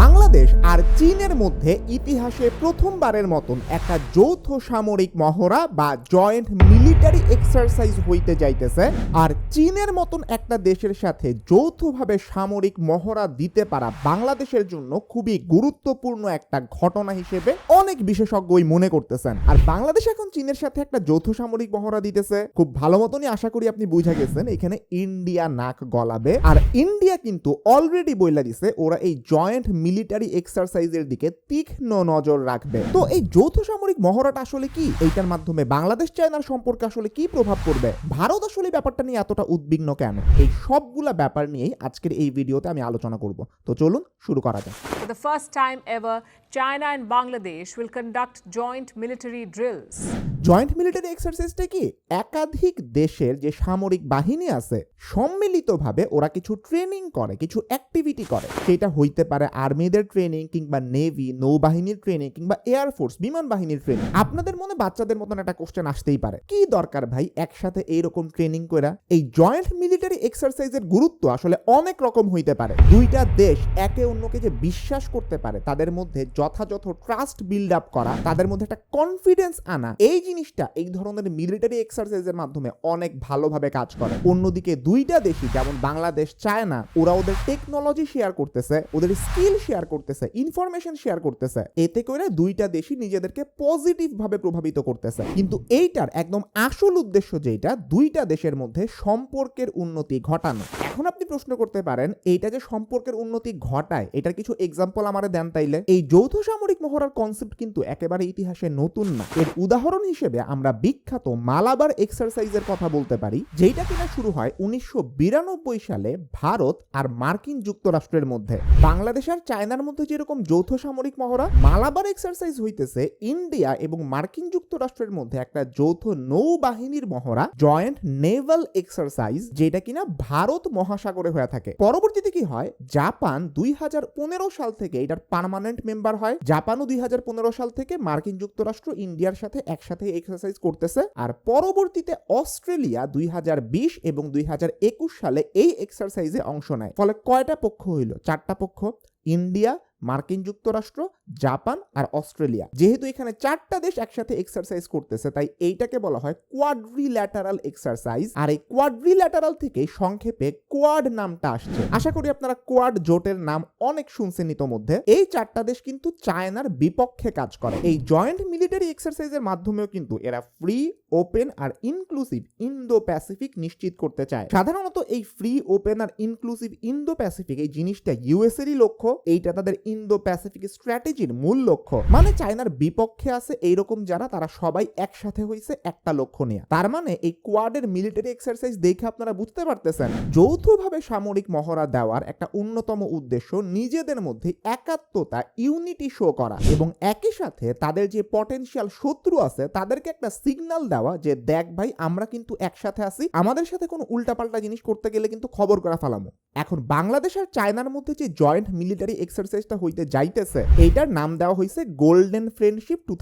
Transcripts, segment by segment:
বাংলাদেশ আর চীনের মধ্যে ইতিহাসে প্রথমবারের মতন একটা যৌথ সামরিক মহড়া বা জয়েন্ট মিলিটারি এক্সারসাইজ হইতে যাইতেছে। আর চীনের মতন একটা দেশের সাথে যৌথভাবে সামরিক মহড়া দিতে পারা বাংলাদেশের জন্য খুবই গুরুত্বপূর্ণ একটা ঘটনা হিসেবে অনেক বিশেষজ্ঞই মনে করতেছেন। আর বাংলাদেশ এখন চীনের সাথে একটা যৌথ সামরিক মহড়া দিতেছে। খুব ভালো মতনই আশা করি আপনি বুঝা গেছেন, এখানে ইন্ডিয়া নাক গলাবে। আর ইন্ডিয়া কিন্তু অলরেডি বইলা দিছে, ওরা এই জয়েন্ট মিলিটারি এক্সারসাইজের দিকে তীক্ষ্ণ নজর রাখবে। তো এই যৌথ সামরিক মহড়াটা আসলে কি? এইটার মাধ্যমে বাংলাদেশ চায়নার সম্পর্কে আসলে কি প্রভাব পড়বে? ভারত আসলে ব্যাপারটা নিয়ে এতটা উদ্বিগ্ন কেন? এই সবগুলা ব্যাপার নিয়েই আজকের এই ভিডিওতে আমি আলোচনা করব। তো চলুন শুরু করা যাক। For the first time ever, China and Bangladesh will conduct joint military drills. Joint military এক্সারসাইজটা কি? একাধিক দেশের যে সামরিক বাহিনী আছে, সম্মিলিতভাবে ওরা কিছু ট্রেনিং করে, কিছু অ্যাক্টিভিটি করে। সেটা হইতে পারে আর্মিদের ট্রেনিং কিংবা নেভি নৌবাহিনীর ট্রেনিং কিংবা এয়ারফোর্স বিমান বাহিনীর ট্রেনিং আপনাদের মনে বাচ্চাদের মতন একটা কোশ্চেন আসতেই পারে। কি দরকার ভাই একসাথে এইরকম ট্রেনিং করা এই জয়েন্ট মিলিটারি এক্সারসাইজের গুরুত্ব আসলে অনেক রকম হইতে পারে। দুইটা দেশ একে অন্যকে যে বিশ্বাস করতে পারে, তাদের মধ্যে যথাযথ ট্রাস্ট বিল্ড আপ করা, তাদের মধ্যে একটা কনফিডেন্স আনা, এই জিনিসটা, এই ধরনের মিলিটারি এক্সারসাইজের মাধ্যমে অনেক ভালোভাবে কাজ করে। অন্যদিকে দুইটা দেশই, যেমন বাংলাদেশ, চায়না, ওরা ওদের টেকনোলজি শেয়ার করতেছে, ওদের স্কিল শেয়ার করতেছে ইনফরমেশন শেয়ার করতেছে। এতে করে দুইটা দেশই নিজেদেরকে পজিটিভ ভাবে প্রভাবিত করতেছে। কিন্তু এইটার একদম আসল উদ্দেশ্য যেটা দুইটা দেশের মধ্যে সম্পর্কের উন্নতি ঘটানো। এখন আপনি প্রশ্ন করতে পারেন, এইটা যে সম্পর্কের উন্নতি ঘটায়, এটার কিছু এক্সাম্পল আমারে দেন তাইলে। এই যৌথ সামরিক মহড়ার কনসেপ্ট কিন্তু একেবারে ইতিহাসে নতুন না। এর উদাহরণ হিসেবে আমরা বিখ্যাত মালাবার এক্সারসাইজের কথা বলতে পারি যেটা কিনা শুরু হয় উনিশশো সালে ভারত আর মার্কিন যুক্তরাষ্ট্রের মধ্যে। বাংলাদেশ আর চায়নার মধ্যে যেরকম যৌথ সামরিক মহড়া, মালাবার এক্সারসাইজ হইতেছে ইন্ডিয়া এবং মার্কিন যুক্তরাষ্ট্রের মধ্যে একটা যৌথ নৌবাহিনীর মহড়া, জয়েন্ট নেভাল এক্সারসাইজ, যেটা কিনা ভারত মহাসাগরে হয়ে থাকে। পরবর্তীতে কি হয়, জাপান দুই হাজার পনেরো সাল থেকে এটার পার্মানেন্ট মেম্বার হয়, জাপানও দুই হাজার পনেরো সাল থেকে মার্কিন যুক্তরাষ্ট্র ইন্ডিয়ার সাথে একসাথে এক্সারসাইজ করতেছে। আর পরবর্তীতে অস্ট্রেলিয়া দুই হাজার বিশ এবং দুই হাজার একুশ সালে এই এক্সারসাইজে অংশ নেয়। ফলে কয়টা পক্ষ হইল? চারটা পক্ষ। ইন্ডিয়া, মার্কিন যুক্তরাষ্ট্র জাপান আর অস্ট্রেলিয়া। যেহেতু এখানে চারটা দেশ একসাথে এক্সারসাইজ করতেছে, তাই এইটাকে বলা হয় কোয়াড্রিল্যাটারাল এক্সারসাইজ আর এই কোয়াড্রিল্যাটারাল থেকে সংক্ষেপে কোয়াড নামটা আসছে। আশা করি আপনারা কোয়াড জোটের নাম অনেক শুনছেন ইতোমধ্যে। এই চারটা দেশ কিন্তু চায়নার বিপক্ষে কাজ করে। এই জয়েন্ট মিলিটারি এক্সারসাইজের মাধ্যমেও কিন্তু এরা ফ্রি ওপেন আর ইনক্লুসিভ ইন্দো প্যাসিফিক নিশ্চিত করতে চায়। সাধারণত এই ফ্রি ওপেন আর ইনক্লুসিভ ইন্দো প্যাসিফিক এই জিনিসটা ইউএস এরই লক্ষ্য। এইটা তাদের ইন্দো প্যাসিফিক স্ট্র্যাটেজির মূল লক্ষ্য। মানে চায়নার বিপক্ষে আছে এইরকম যারা, তারা সবাই একসাথে হয়েছে একটা লক্ষ্য নিয়ে। তার মানে এই কোয়াডের মিলিটারি এক্সারসাইজ দেখে আপনারা বুঝতে পারতেছেন, যৌথভাবে সামরিক মহড়া দেওয়ার একটা অন্যতম উদ্দেশ্য নিজেদের মধ্যে একাত্মতা, ইউনিটি শো করা এবং একই সাথে তাদের যে পটেনশিয়াল শত্রু আছে, তাদেরকে একটা সিগন্যাল দেওয়া যে, দেখ ভাই, আমরা কিন্তু একসাথে আছি। আমাদের সাথে কোনো উল্টাপাল্টা জিনিস করতে গেলে কিন্তু খবর করা ফালামো। এখন বাংলাদেশ আর চায়নার মধ্যে যে জয়েন্ট মিলিটারি এক্সারসাইজটা হইতে যাইতেছে এইটার নাম দেওয়া হয়েছে গোল্ডেন ফ্রেন্ডশিপ টু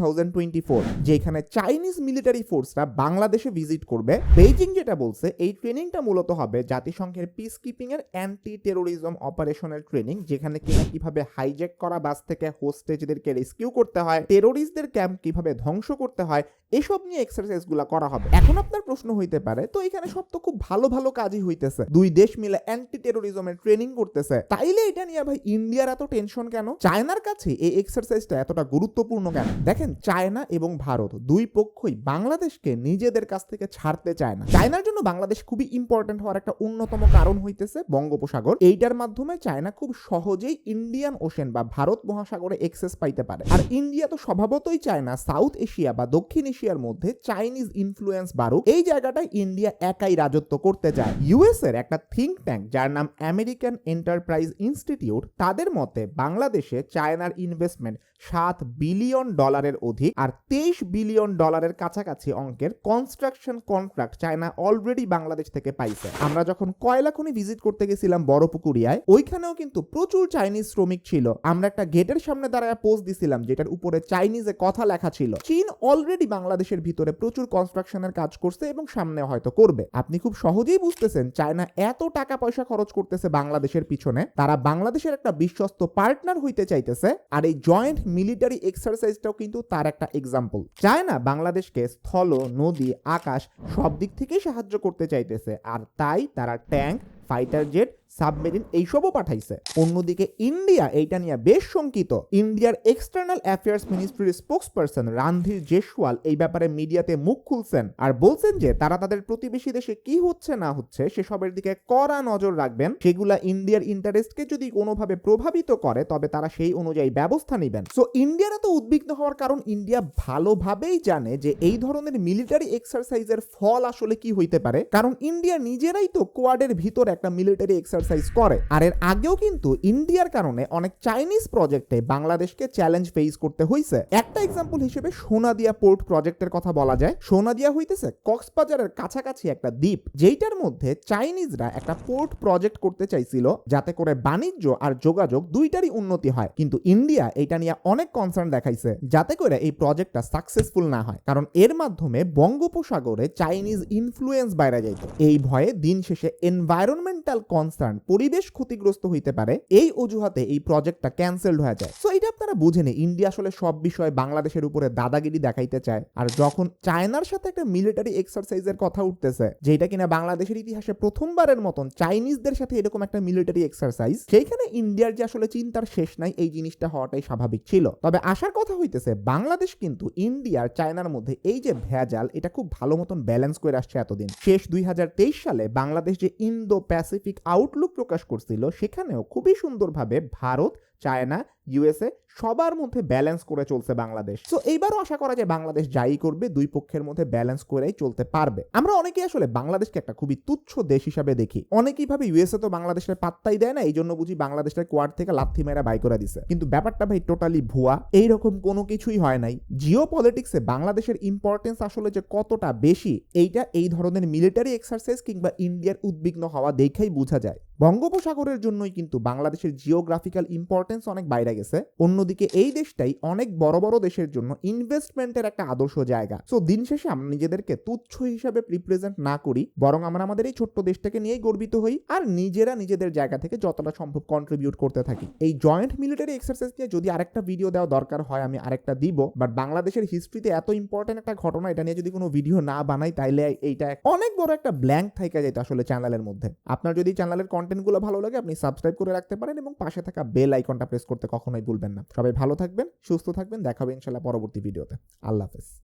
যেখানে চাইনিজ মিলিটারি ফোর্সরা বাংলাদেশে ভিজিট করবে। বেইজিং যেটা বলছে, এই ট্রেনিংটা মূলত হবে জাতিসংঘের পিস কিপিং এর অ্যান্টি টেরোরিজম অপারেশনের ট্রেনিং যেখানে কিনা কীভাবে হাইজ্যাক করা বাস থেকে হোস্টেজদেরকে রেস্কিউ করতে হয় টেরোরিস্টদের ক্যাম্প কীভাবে ধ্বংস করতে হয়, এসব নিয়ে এক্সারসাইজগুলা করা হবে। এখন আপনার প্রশ্ন হইতে পারে, তো এখানে সব তো খুব ভালো ভালো কাজই হইতেছে। দুই দেশ মিলে অ্যান্টি টেরোরিজমের ট্রেনিং করতেছে। তাইলে এটা নিয়ে ভাই ইন্ডিয়ার এত টেনশন কেন? চায়নার কাছে এই এক্সারসাইজটা এতটা গুরুত্বপূর্ণ কেন? দেখেন, চায়না এবং ভারত দুই পক্ষই বাংলাদেশকে নিজেদের কাছ থেকে ছাড়তে চায় না। চায়নার জন্য বাংলাদেশ খুবই ইম্পর্টেন্ট হওয়ার একটা অন্যতম কারণ হইতেছে বঙ্গোপসাগর। এইটার মাধ্যমে চায়না খুব সহজেই ইন্ডিয়ান ওশেন বা ভারত মহাসাগরে এক্সেস পাইতে পারে। আর ইন্ডিয়া তো স্বভাবতই চায় না সাউথ এশিয়া বা দক্ষিণ এশিয়ার মধ্যে চাইনিজ ইনফ্লুয়েন্স বাড়ুক। এই জায়গাটায় ইন্ডিয়া একাই রাজত্ব করতে চায়। ইউএস এর একটা থিঙ্ক ট্যাঙ্ক যার নাম আমেরিকান এন্টারপ্রাইজ ইনস্টিটিউট তাদের মতে বাংলাদেশে চায়নার ইনভেস্ট ইনভেস্টমেন্ট সাত বিলিয়ন ডলারের অধিক আর তেইশ বিলিয়ন ডলারের কাছাকাছি অঙ্কের construction contract China already Bangladesh থেকে পাইছে। আমরা যখন কয়লা খনি ভিজিট করতে গেছিলাম বড়পুকুরিয়ায় ওইখানেও কিন্তু প্রচুর চাইনিজ শ্রমিক ছিল। আমরা একটা গেটের সামনে দাঁড়ায় পোস্ট দিছিলাম, যেটার উপরে চাইনিজে কথা লেখা ছিল। চীন অলরেডি বাংলাদেশের ভিতরে প্রচুর কনস্ট্রাকশনের কাজ করছে এবং সামনে হয়তো করবে। আপনি খুব সহজেই বুঝতেছেন চায়না এত টাকা পয়সা খরচ করতেছে বাংলাদেশের পিছনে, তারা বাংলাদেশের একটা বিশ্বস্ত পার্টনার হইতে চাইতেছে, আর এই জয়েন্ট মিলিটারি এক্সারসাইজটাও কিন্তু তার একটা এক্সাম্পল চায়না, বাংলাদেশকে স্থল, নদী, আকাশ সব দিক থেকেই সাহায্য করতে চাইতেছে। আর তাই তারা ট্যাঙ্ক ফাইটার জেট সাবমেরিন এইসবও পাঠাইছে। অন্যদিকে ইন্ডিয়া এইটা নিয়ে বেশ শঙ্কিত। ইন্ডিয়ার এক্সটার্নাল অ্যাফেয়ার্স মিনিস্ট্রির স্পোক্সপারসন রানধীর জেসওয়াল এই ব্যাপারে মিডিয়াতে মুখ খুলছেন আর বলছেন যে, তারা তাদের প্রতিবেশী দেশে কি হচ্ছে না হচ্ছে সেসবের দিকে কড়া নজর রাখবেন। সেগুলা ইন্ডিয়ার ইন্টারেস্টকে যদি কোনোভাবে প্রভাবিত করে, তবে তারা সেই অনুযায়ী ব্যবস্থা নেবেন। সো ইন্ডিয়ার এত উদ্বিগ্ন হওয়ার কারণ ইন্ডিয়া ভালোভাবেই জানে যে, এই ধরনের মিলিটারি এক্সারসাইজের ফল আসলে কি হইতে পারে। কারণ ইন্ডিয়া নিজেরাই তো কোয়াডের ভিতর একটা মিলিটারি এক্সারসাইজ করে। আর এর আগেও কিন্তু ইন্ডিয়ার কারণে অনেক চাইনিজ প্রজেক্টে বাংলাদেশকে চ্যালেঞ্জ ফেস করতে হয়েছে একটা এক্সাম্পল হিসেবে সোনাদিয়া পোর্ট প্রজেক্টের কথা বলা যায়। সোনাদিয়া হইতেছে কক্সবাজারের কাছাকাছি একটা দ্বীপ, যেইটার মধ্যে চাইনিজরা একটা পোর্ট প্রজেক্ট করতে চাইছিল যাতে করে বাণিজ্য আর যোগাযোগ দুইটারই উন্নতি হয়। কিন্তু ইন্ডিয়া এটা নিয়ে অনেক কনসার্ন দেখাইছে যাতে করে এই প্রজেক্টটা সাকসেসফুল না হয়। কারণ এর মাধ্যমে বঙ্গোপসাগরে চাইনিজ ইনফ্লুয়েন্স বাইরে যাইত। এই ভয়ে দিন শেষে এনভায়রনমেন্টাল কনসার্ন পরিবেশ ক্ষতিগ্রস্ত হইতে পারে, এই অজুহাতে এই প্রজেক্টটা ক্যান্সেলড হয়ে যায়। সো এটা আপনারা বুঝেনি, ইন্ডিয়া আসলে সব বিষয়ে বাংলাদেশের উপরে দাদাগিরি দেখাইতে চায়। আর যখন চায়নার সাথে একটা মিলিটারি এক্সারসাইজের কথা উঠতেছে যেটা কিনা বাংলাদেশের ইতিহাসে প্রথমবারের মতন চাইনিজদের সাথে এরকম একটা মিলিটারি এক্সারসাইজ সেইখানে ইন্ডিয়ার যে আসলে চিন্তার শেষ নাই, এই জিনিসটা হওয়াটাই স্বাভাবিক ছিল। তবে আসার কথা হইতেছে, বাংলাদেশ কিন্তু ইন্ডিয়ার চায়নার মধ্যে এই যে ভেজাল, এটা খুব ভালো মতন ব্যালেন্স করে আসছে এতদিন। শেষ দুই হাজার তেইশ সালে বাংলাদেশ যে ইন্দো প্যাসিফিক আউটলুক প্রকাশ করছিল সেখানেও খুবই সুন্দরভাবে ভারত চায়না ইউএসএ সবার মধ্যে ব্যালেন্স করে চলছে বাংলাদেশ। তো এইবারও আশা করা যায় বাংলাদেশ যাই করবে, দুই পক্ষের মধ্যে ব্যালেন্স করেই চলতে পারবে। আমরা অনেকেই আসলে বাংলাদেশকে একটা খুবই তুচ্ছ দেশ হিসাবে দেখি। অনেকেই ভাবে ইউএসএ তো বাংলাদেশের পাত্তাই দেয় না এই জন্য বুঝি বাংলাদেশের কোয়াড থেকে লাথি মেরা বাই করে দিছে। কিন্তু ব্যাপারটা ভাই টোটালি ভুয়া, এইরকম কোনো কিছুই হয় নাই। জিও পলিটিক্সে বাংলাদেশের ইম্পর্টেন্স আসলে যে কতটা বেশি, এইটা এই ধরনের মিলিটারি এক্সারসাইজ কিংবা ইন্ডিয়ার উদ্বিগ্ন হওয়া দেখেই বোঝা যায়। বঙ্গোপসাগরের জন্যই কিন্তু বাংলাদেশের জিওগ্রাফিক্যাল ইম্পর্টেন্স অনেক বাইরে গেছে। অন্যদিকে এই দেশটাই অনেক বড় বড় দেশের জন্য ইনভেস্টমেন্টের একটা আদর্শ জায়গা। সো দিন শেষে আমরা নিজেদেরকে তুচ্ছ হিসাবে রিপ্রেজেন্ট না করি, বরং আমরা আমাদের এই ছোট্ট দেশটাকে নিয়েই গর্বিত হই আর নিজেরা নিজেদের জায়গা থেকে যতটা সম্ভব কন্ট্রিবিউট করতে থাকি। এই জয়েন্ট মিলিটারি এক্সারসাইজ নিয়ে যদি আরেকটা ভিডিও দেওয়া দরকার হয়, আমি আরেকটা দিব। বাট বাংলাদেশের হিস্ট্রিতে এত ইম্পর্টেন্ট একটা ঘটনা, এটা নিয়ে যদি কোনো ভিডিও না বানাই, তাইলে এইটা অনেক বড় একটা ব্ল্যাঙ্ক থাইকা যেত আসলে চ্যানেলের মধ্যে। আপনার যদি চ্যানেলের কন্টেন্টগুলো ভালো লাগে, আপনি সাবস্ক্রাইব করে রাখতে পারেন এবং পাশে থাকা বেল আইকনটা প্রেস করতে কখনোই ভুলবেন না। সবাই ভালো থাকবেন, সুস্থ থাকবেন দেখা হবে ইনশাল্লাহ পরবর্তী ভিডিওতে আল্লাহ হাফেজ।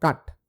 কাট।